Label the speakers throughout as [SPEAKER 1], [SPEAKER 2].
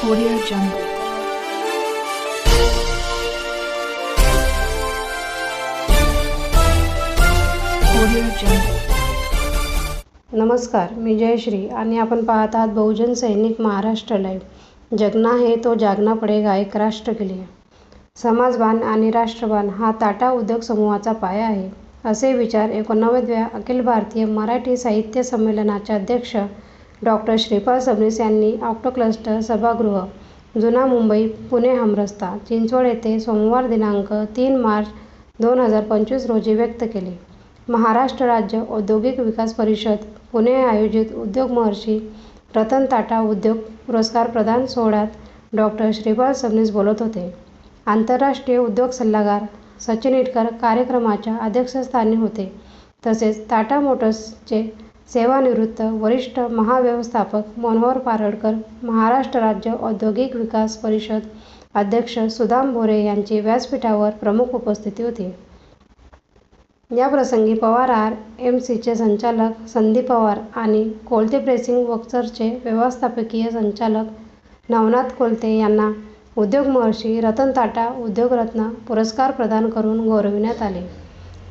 [SPEAKER 1] Audio Jungle. Audio Jungle.
[SPEAKER 2] नमस्कार मी जयश्री आणि आपण पाहत आहात बहुजन सैनिक महाराष्ट्र लाईव्ह जगना हे तो जागना पडेगा एक राष्ट्र के लिए समाजबान आणि राष्ट्रबान हा टाटा उद्योग समूहाचा पाया आहे असे विचार एकोणनव्वदव्या अखिल भारतीय मराठी साहित्य संमेलनाचे अध्यक्ष डॉक्टर श्रीपाल सबनीस यांनी ऑक्टो क्लस्टर सभागृह जुना मुंबई पुणे हमरस्ता चिंचवड येथे सोमवार दिनांक तीन मार्च दोन हजार पंचवीस रोजी व्यक्त केले. महाराष्ट्र राज्य औद्योगिक विकास परिषद पुणे आयोजित उद्योग महर्षी रतन टाटा उद्योग पुरस्कार प्रदान सोहळ्यात डॉक्टर श्रीपाल सबनीस बोलत होते. आंतरराष्ट्रीय उद्योग सल्लागार सचिन इटकर कार्यक्रमाच्या अध्यक्षस्थानी होते. तसेच टाटा मोटर्सचे सेवानिवृत्त वरिष्ठ महाव्यवस्थापक मनोहर पारडकर महाराष्ट्र राज्य औद्योगिक विकास परिषद अध्यक्ष सुदाम भोरे यांची व्यासपीठावर प्रमुख उपस्थिती होती. याप्रसंगी पवार आर एम सीचे संचालक संदीप पवार आणि कोलते प्रेसिंग वक्चरचे व्यवस्थापकीय संचालक नवनाथ कोलते यांना उद्योग महर्षी रतन टाटा उद्योगरत्न पुरस्कार प्रदान करून गौरविण्यात आले.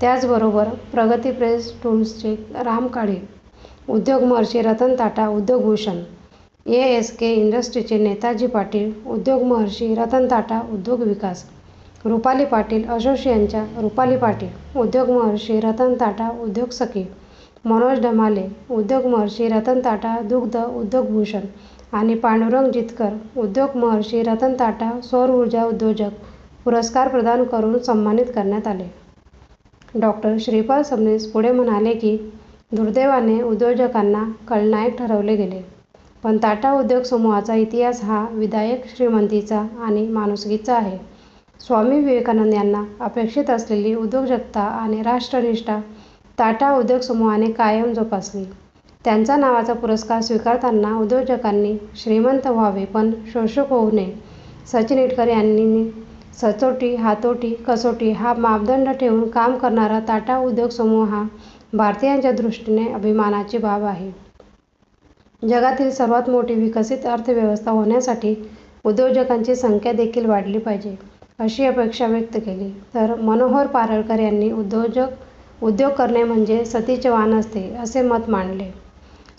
[SPEAKER 2] त्याचबरोबर प्रगती प्रेस टूल्सचे राम काळे उद्योग महर्षी रतन टाटा उद्योगभूषण ए एस के इंडस्ट्रीचे नेताजी पाटील उद्योग महर्षी रतन टाटा उद्योग विकास रुपाली पाटील असोसिएशनच्या रुपाली पाटील उद्योग महर्षी रतन टाटा उद्योग सखी मनोज डमाले उद्योग महर्षी रतन टाटा दुग्ध उद्योगभूषण आणि पांडुरंग जितकर उद्योग महर्षी रतन टाटा सौर ऊर्जा उद्योजक पुरस्कार प्रदान करून सन्मानित करण्यात आले. डॉक्टर श्रीपाल सबनीस पुढे म्हणाले की दुर्दैवाने उद्योजकांना खलनायक ठरवले गेले. पण टाटा उद्योग समूहाचा इतिहास हा विधायक श्रीमंतीचा आणि माणुसकीचा आहे. स्वामी विवेकानंद यांना अपेक्षित असलेली उद्योजकता आणि राष्ट्रनिष्ठा टाटा उद्योग समूहाने कायम जोपासली. त्यांचा नावाचा पुरस्कार स्वीकारताना उद्योजकांनी श्रीमंत व्हावे पण शोषक होऊ नये सचिन इटकर यांनी सचोटी हातोटी कसोटी हा मापदंड ठेवून काम करणारा टाटा उद्योग समूह हा भारतीयांच्या दृष्टीने अभिमानाची बाब आहे. जगातील सर्वात मोठी विकसित अर्थव्यवस्था होण्यासाठी उद्योजकांची संख्या देखील वाढली पाहिजे अशी अपेक्षा व्यक्त केली. तर मनोहर पारळकर यांनी उद्योजक उद्योग करणे म्हणजे सतीचे वाण असते असे मत मांडले.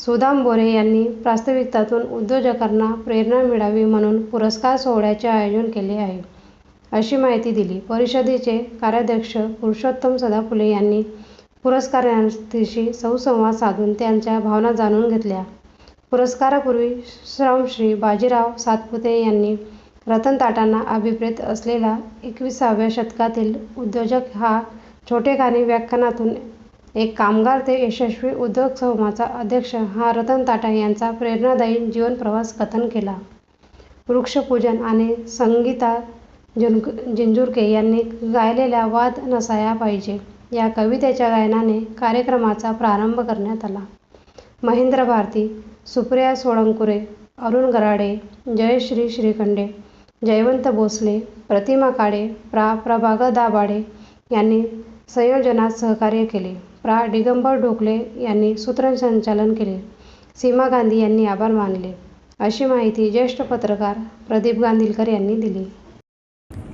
[SPEAKER 2] सुदाम बोरे यांनी प्रास्ताविकतातून उद्योजकांना प्रेरणा मिळावी म्हणून पुरस्कार सोहळ्याचे आयोजन केले आहे. अशी माहिती दिली. परिषदेचे कार्याध्यक्ष पुरुषोत्तम सदाफुले यांनी पुरस्कारार्थींशी सुसंवाद साधून त्यांच्या भावना जाणून घेतल्या. पुरस्कारापूर्वी श्रमश्री बाजीराव सातपुते यांनी रतन टाटांना अभिप्रेत असलेला एकविसाव्या शतकातील उद्योजक हा छोटेखानी व्याख्यानातून एक कामगार ते यशस्वी उद्योग समूहाचा अध्यक्ष हा रतन टाटा यांचा प्रेरणादायी जीवनप्रवास कथन केला. वृक्षपूजन आणि संगीता जिंक जिंजुरके यांनी गायलेल्या वाद नसाया पाहिजे. या कवितेच्या गायनाने कार्यक्रमाचा प्रारंभ करण्यात आला. महेंद्र भारती सुप्रिया सोळंकुरे अरुण गराडे जयश्री श्रीखंडे जयवंत भोसले प्रतिमा काळे प्रा प्रभाग दाभाडे यांनी संयोजनात सहकार्य केले. प्रा. दिगंबर ढोकले यांनी सूत्रसंचालन केले. सीमा गांधी यांनी आभार मानले. अशी माहिती ज्येष्ठ पत्रकार प्रदीप गांधीलकर यांनी दिली.